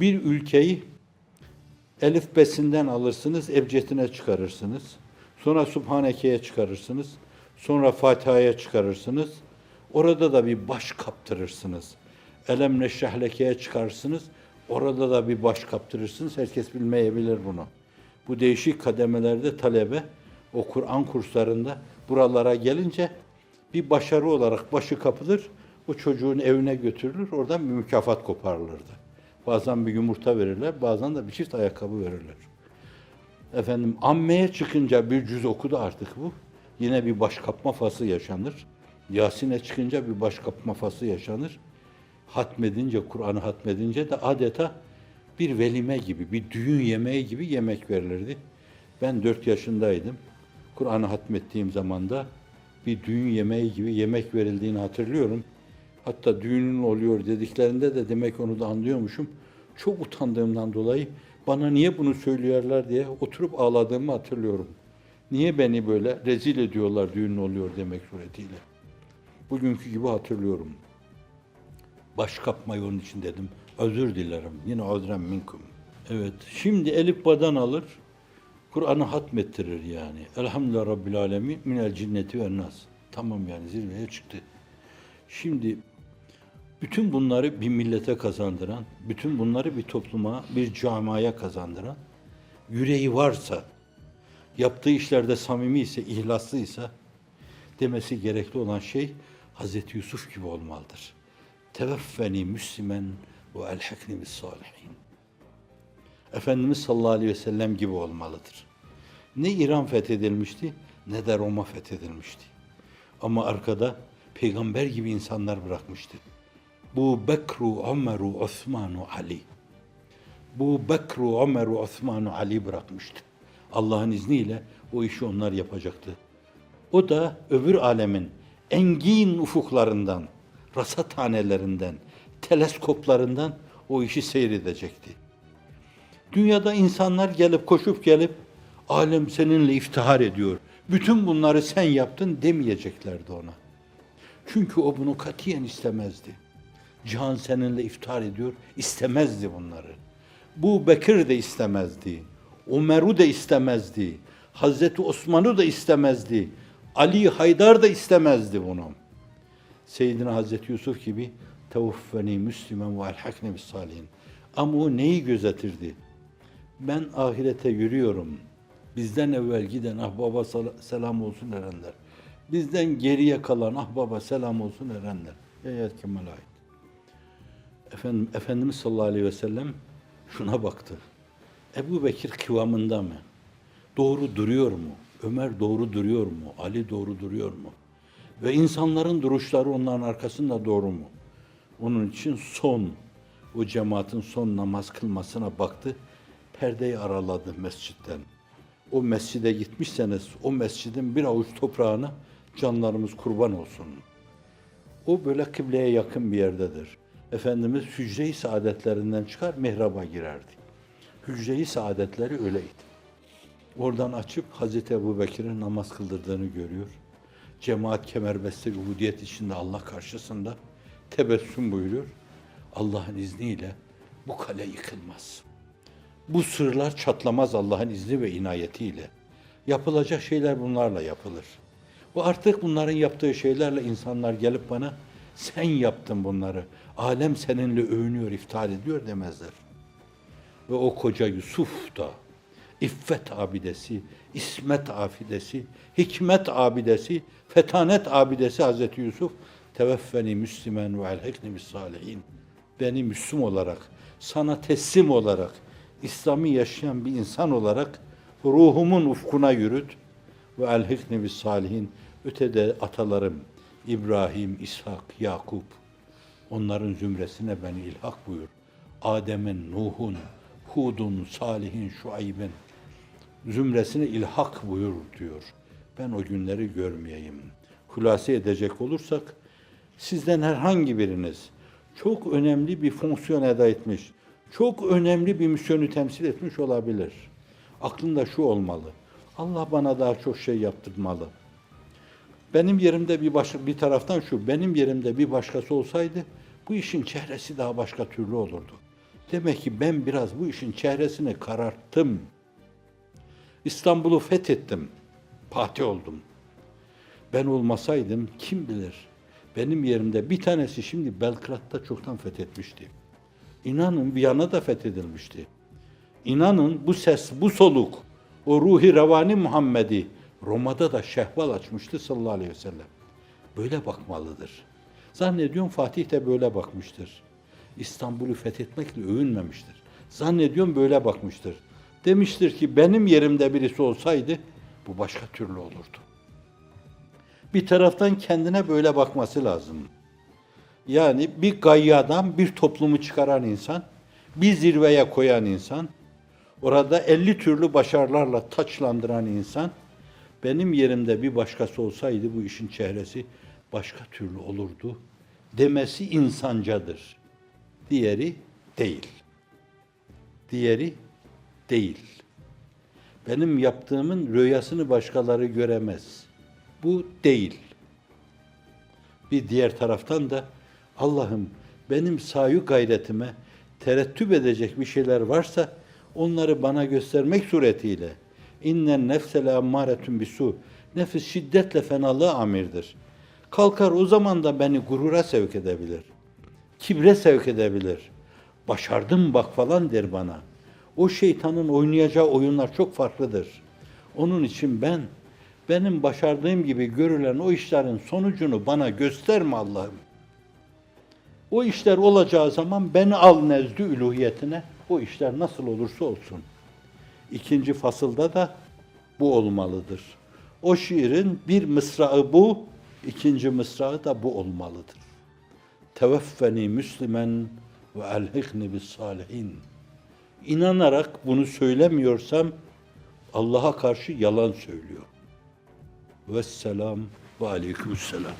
Bir ülkeyi elif besinden alırsınız, ebcedine çıkarırsınız. Sonra Subhaneke'ye çıkarırsınız. Sonra Fatiha'ya çıkarırsınız. Orada da bir baş kaptırırsınız. Elem neşrahleke'ye çıkarsınız. Orada da bir baş kaptırırsınız. Herkes bilmeyebilir bunu. Bu değişik kademelerde talebe o Kur'an kurslarında buralara gelince bir başarı olarak başı kapılır. O çocuğun evine götürülür. Oradan bir mükafat koparılırdı. Bazen bir yumurta verirler, bazen de bir çift ayakkabı verirler. Efendim ammeye çıkınca bir cüz okudu artık bu. Yine bir baş kapma faslı yaşanır. Yasin'e çıkınca bir baş kapma faslı yaşanır. Hatmedince, Kur'an'ı hatmedince de adeta bir velime gibi, bir düğün yemeği gibi yemek verilirdi. Ben dört yaşındaydım. Kur'an'ı hatmettiğim zaman da bir düğün yemeği gibi yemek verildiğini hatırlıyorum. Hatta düğünün oluyor dediklerinde de demek onu da anlıyormuşum. Çok utandığımdan dolayı bana niye bunu söylüyorlar diye oturup ağladığımı hatırlıyorum. Niye beni böyle rezil ediyorlar düğün oluyor demek suretiyle. Bugünkü gibi hatırlıyorum. Baş kapmayı onun için dedim. Özür dilerim. Yine özrem minkum. Evet. Şimdi Elif Badan alır. Kur'an'ı hatmettirir yani. Elhamdülillah Rabbil Alemin minel cinneti ve nas. Tamam yani zirveye çıktı. Şimdi bütün bunları bir millete kazandıran, bütün bunları bir topluma, bir camiaya kazandıran, yüreği varsa, yaptığı işlerde samimi ise, ihlaslıysa demesi gerekli olan şey Hazreti Yusuf gibi olmalıdır. Teveffeni müslimen ve elhekni bis salihin. Efendimiz sallallahu aleyhi ve sellem gibi olmalıdır. Ne İran fethedilmişti ne de Roma fethedilmişti. Ama arkada peygamber gibi insanlar bırakmıştı. Bu Bekru, Ömeru, Osmanu, Ali. Bu Bekru, Ömeru, Osmanu, Ali bırakmıştı. Allah'ın izniyle o işi onlar yapacaktı. O da öbür alemin engin ufuklarından, rasathanelerinden, teleskoplarından o işi seyredecekti. Dünyada insanlar gelip koşup gelip alem seninle iftihar ediyor. Bütün bunları sen yaptın demeyeceklerdi ona. Çünkü o bunu katiyen istemezdi. Cihan seninle iftihar ediyor, istemezdi bunları. Bu Bekir de istemezdi. Ömer'u da istemezdi. Hazreti Osman'ı da istemezdi. Ali Haydar da istemezdi bunu. Seyyidina Hazreti Yusuf gibi tevaffeni müslümen ve elhakne bis salihin. Ama o neyi gözetirdi? Ben ahirete yürüyorum. Bizden evvel giden ah baba sal- selam olsun erenler. Bizden geriye kalan ah baba selam olsun erenler. Eyet Kemal ait. Efendim, Efendimiz sallallahu aleyhi ve sellem şuna baktı. Ebu Bekir kıvamında mı? Doğru duruyor mu? Ömer doğru duruyor mu? Ali doğru duruyor mu? Ve insanların duruşları onların arkasında doğru mu? Onun için son, o cemaatin son namaz kılmasına baktı. Perdeyi araladı mescitten. O mescide gitmişseniz o mescidin bir avuç toprağına canlarımız kurban olsun. O böyle kıbleye yakın bir yerdedir. Efendimiz hücre-i saadetlerinden çıkar mihraba girerdi. Hücre-i saadetleri öyleydi. Oradan açıp Hazreti Ebu Bekir'in namaz kıldırdığını görüyor. Cemaat kemerbeste ubudiyet içinde Allah karşısında tebessüm buyuruyor. Allah'ın izniyle bu kale yıkılmaz. Bu sırlar çatlamaz Allah'ın izni ve inayetiyle. Yapılacak şeyler bunlarla yapılır. Bu artık bunların yaptığı şeylerle insanlar gelip bana sen yaptın bunları. Alem seninle övünüyor, iftihar ediyor demezler. Ve o koca Yusuf da iffet abidesi, ismet abidesi, hikmet abidesi, fetanet abidesi Hazreti Yusuf teveffeni müslimen ve elhekni salihin. Beni Müslüm olarak, sana teslim olarak, İslam'ı yaşayan bir insan olarak ruhumun ufkuna yürüt ve elhikni salihin. Ötede atalarım İbrahim, İshak, Yakup onların zümresine beni ilhak buyur. Adem'in, Nuh'un, Hud'un, Salih'in, Şuayb'in zümresine ilhak buyur diyor. Ben o günleri görmeyeyim. Hulase edecek olursak sizden herhangi biriniz çok önemli bir fonksiyon eda etmiş, çok önemli bir misyonu temsil etmiş olabilir. Aklında şu olmalı. Allah bana daha çok şey yaptırmalı. Benim yerimde bir başka bir taraftan şu, benim yerimde bir başkası olsaydı bu işin çehresi daha başka türlü olurdu. Demek ki ben biraz bu işin çehresini kararttım. İstanbul'u fethettim. Fatih oldum. Ben olmasaydım kim bilir benim yerimde bir tanesi şimdi Belgrad'da çoktan fethetmişti. İnanın Viyana da fethedilmişti. İnanın bu ses, bu soluk, o ruhi revani Muhammed'i Roma'da da şehval açmıştı sallallahu aleyhi ve sellem. Böyle bakmalıdır. Zannediyorum Fatih de böyle bakmıştır. İstanbul'u fethetmekle övünmemiştir. Zannediyorum böyle bakmıştır. Demiştir ki benim yerimde birisi olsaydı bu başka türlü olurdu. Bir taraftan kendine böyle bakması lazım. Yani bir gayyadan bir toplumu çıkaran insan, bir zirveye koyan insan, orada 50 türlü başarılarla taçlandıran insan, benim yerimde bir başkası olsaydı bu işin çehresi başka türlü olurdu demesi insancadır. Diğeri değil. Diğeri değil. Benim yaptığımın rüyasını başkaları göremez. Bu değil. Bir diğer taraftan da Allah'ım benim sayu gayretime terettüp edecek bir şeyler varsa onları bana göstermek suretiyle innen nefsele ammaretun bisu nefis şiddetle fenalığa amirdir. Kalkar o zaman da beni gurura sevk edebilir. Kibre sevk edebilir. Başardım bak falan der bana. O şeytanın oynayacağı oyunlar çok farklıdır. Onun için ben benim başardığım gibi görülen o işlerin sonucunu bana gösterme Allah'ım. O işler olacağı zaman beni al nezdü üluhiyetine. O işler nasıl olursa olsun. İkinci fasılda da bu olmalıdır. O şiirin bir mısrağı bu, ikinci mısrağı da bu olmalıdır. Teveffeni Müslümen ve elhikni bis salihin. İnanarak bunu söylemiyorsam Allah'a karşı yalan söylüyor. Vesselam ve aleykümselam.